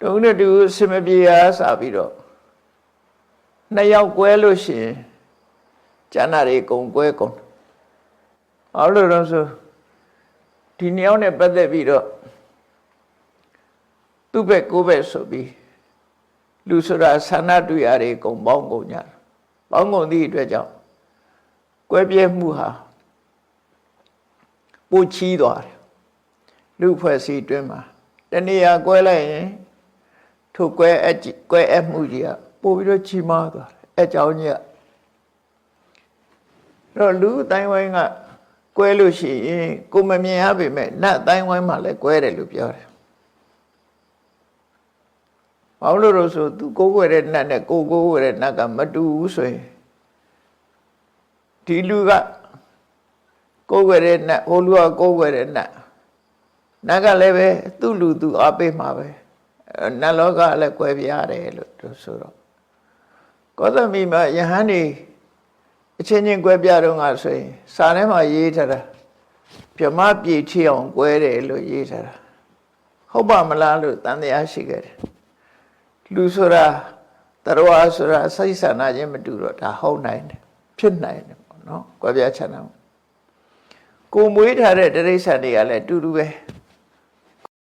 တုံးနဲ့တူအစင်မပြေအားစပြီးတော့နှစ်ယောက်ကွဲလို့ရှိရင်ကျန်တာတွေအကုန်ကွဲကုန်ဘာလို့လဲဆိုဒီနှစ်ယောက်နဲ့ပတ်သက်ပြီးတော့သူ့ဘက်ကိုယ့်ဘက်ဆိုပြီးလူဆိုတာဆန္ဒတွေ့ရတွေအကုန်ပေါင်းကုန်ကြတယ်ပေါင်းကုန်သည့်အတွက်ကြောင့်ကွဲပြဲမှုဟာပိုချီးသွားတယ်လူဖွဲ့စည်းအတွင်းမှာတဏှာကွဲလိုက်ရင် ထိုကွဲအကြီးကွဲအမှုကြီးကပို့ပြီးတော့ချီးမားသွားတယ်အဲကြောင့်ကြီးကအဲ့တော့လူအတိုင်းဝိုင်းကကွဲလို့ရှိရင်ကိုမမြင်ရပေမဲ့နတ်အတိုင်းဝိုင်းမှာလည်းကွဲတယ်လို့ပြောတယ်ဘာလို့လို့ဆိုသူကိုယ်ွယ်တဲ့နတ်နဲ့ကိုယ်ကိုယ်ွယ်တဲ့နတ်ကမတူဘူးဆိုရင်ဒီလူကကိုယ်ွယ်တဲ့နတ်ဟိုလူကကိုယ်ွယ်တဲ့နတ်နတ်ကလည်းပဲသူ့လူသူအားပေးမှာပဲအဲ နတ်လောကလည်းကွဲပြားတယ်လို့သူဆိုတော့ကောသမီမှာယဟန်နေအချင်းချင်းကွဲပြားတော့ငါဆိုရင်စာထဲမှာရေးထားတာပြမပြေထီအောင်ကွဲတယ်လို့ရေးထားတာဟုတ်ပါမလားလို့တန်တရားရှိခဲ့တယ်လူဆိုတာတရဝါဆိုတာစိတ်ဆန္ဒချင်းမတူတော့ဒါဟုတ်နိုင်တယ်ဖြစ်နိုင်တယ်ပေါ့နော်ကွဲပြားချမ်းသာကိုမွေးထားတဲ့တိရစ္ဆာန်တွေကလည်းအတူတူပဲ